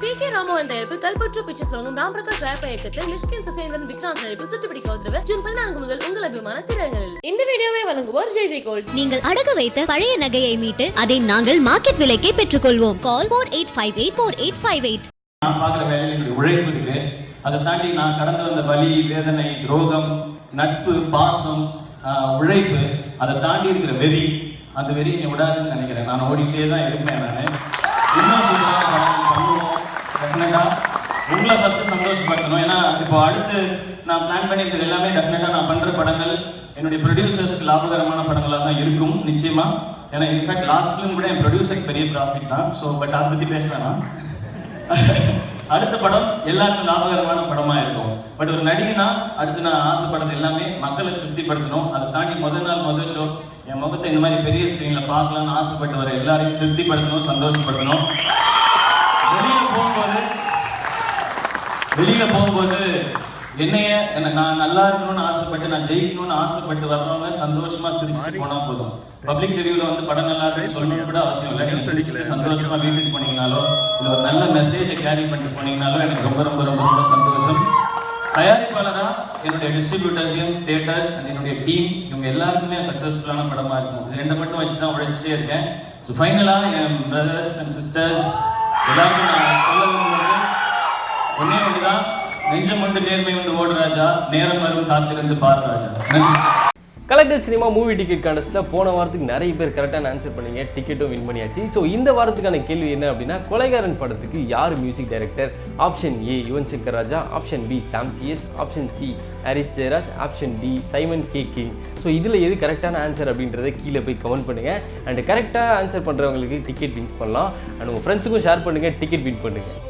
B K Ramohan தயாரிப்பு கல்பற்று pictures வழங்கும் ராம் பிரகாஷ் ராயப்ப இயக்கத்தில் மிஷ்கின் சுசேந்திரன் விக்ராந்த் நடிப்பில் சுட்டுப்பிடிக்க உத்தரவு ஜூன் பதினான்கு முதல் உங்கள் அபிமான திரையரங்களில் இந்த வீடியோவை வழங்குவோர் ஜெய் ஜெய் கோல்ட். நீங்கள் அடகு வைத்த பழைய நகையை மீட்டு அதை நாங்கள் மார்க்கெட் விலைக்கே பெற்றுக்கொள்வோம். Call four eight five eight four eight five eight. நான் பார்க்குற வேலையில் என்னுடைய உழைப்பு இருக்கு. அதை தாண்டி நான் கடந்து வந்த வலி வேதனை துரோகம் நட்பு பாசம் உழைப்பு அதை தாண்டி இருக்கிற வெறி அந்த வெறி என்னை விடாதுன்னு நினைக்கிறேன். நான் ஓடிட்டே தான் இருப்பேன் நான். இன்னும் பண்ணுவோம் டெஃபினட்டா உங்களை ஃபர்ஸ்ட் சந்தோஷப்படுத்தணும். ஏன்னா இப்போ அடுத்து நான் பிளான் பண்ணியிருக்கிறது எல்லாமே டெஃபினட்டா நான் பண்ணுற படங்கள் என்னுடைய ப்ரொடியூசர்ஸ்க்கு லாபகரமான படங்களாக தான் இருக்கும் நிச்சயமா. ஏன்னா இன்ஃபேக்ட் லாஸ்ட் ஃபிலிம் கூட என் ப்ரொடியூசருக்கு பெரிய ப்ராஃபிட் தான். ஸோ பட் அதை பற்றி பேச வேணாம். அடுத்த படம் எல்லாருக்கும் லாபகரமான படமா இருக்கும். பட் ஒரு நடிகனா அடுத்து நான் ஆசைப்படுறது எல்லாமே மக்களை திருப்திப்படுத்தணும். அதை தாண்டி முதல் நாள் முதல் ஷோ என் முகத்தை இந்த மாதிரி பெரிய ஸ்க்ரீன்ல பார்க்கலாம்னு ஆசைப்பட்டு வர எல்லாரையும் திருப்திப்படுத்தணும் சந்தோஷப்படுத்தணும். போகும்போது வெளியில போகும்போது என்னைய என்ன நான் நல்லா இருக்கணும்னு ஆசைப்பட்டு நான் ஜெயிக்கணும்னு ஆசைப்பட்டு வர்றவங்க சந்தோஷமா சிரிச்சுட்டு போனா போதும். பப்ளிக் ரிவ்யூல வந்து படம் நல்லா இருக்கு சொல்லணும்னு கூட அவசியம் இல்லை. நீங்க சிரிச்சுட்டு சந்தோஷமா வீட்டுக்கு போனீங்கனாலோ இல்ல ஒரு நல்ல மெசேஜை கேரி பண்ணிட்டு போனீங்கனாலோ எனக்கு ரொம்ப ரொம்ப ரொம்ப ரொம்ப சந்தோஷம். தயாரிப்பாளரா என்னுடைய டிஸ்ட்ரிபியூட்டர்ஸையும் தியேட்டர்ஸ் அண்ட் என்னுடைய டீம் இவங்க எல்லாருக்குமே சக்ஸஸ்ஃபுல்லான படமா இருக்கும். இது ரெண்டை மட்டும் வச்சு தான் உழைச்சிட்டே இருக்கேன். ஸோ ஃபைனலாக என் பிரதர்ஸ் அண்ட் சிஸ்டர்ஸ் எல்லாருக்கும் நான் ஒன்னே ஒண்ணுதான் நெஞ்சம் உண்டு நேர்மை உண்டு ஓடு ராஜா. நேரம் வரும் காத்திருந்து பார் ராஜா. நன்றி. கலெக்டர் சினிமா மூவி டிக்கெட் கான்டெஸ்ட்டில் போன வாரத்துக்கு நிறைய பேர் கரெக்டான ஆன்சர் பண்ணீங்க. டிக்கெட்டும் வின் பண்ணியாச்சு. ஸோ இந்த வாரத்துக்கான கேள்வி என்ன அப்படின்னா கொலைகாரன் படத்துக்கு யார் music director option A Yuvan Shankar Raja. Option B Sam CS option C Harris Jayaraj. Option D Simon K King. So இதில் எது கரெக்டான ஆன்சர் அப்படின்றத கீழே போய் கமெண்ட் பண்ணுங்கள் அண்ட் கரெக்டாக ஆன்சர் பண்ணுறவங்களுக்கு டிக்கெட் வின் பண்ணலாம். அண்ட் உங்கள் ஃப்ரெண்ட்ஸுக்கும் ஷேர் பண்ணுங்கள் டிக்கெட் வின் பண்ணுங்கள்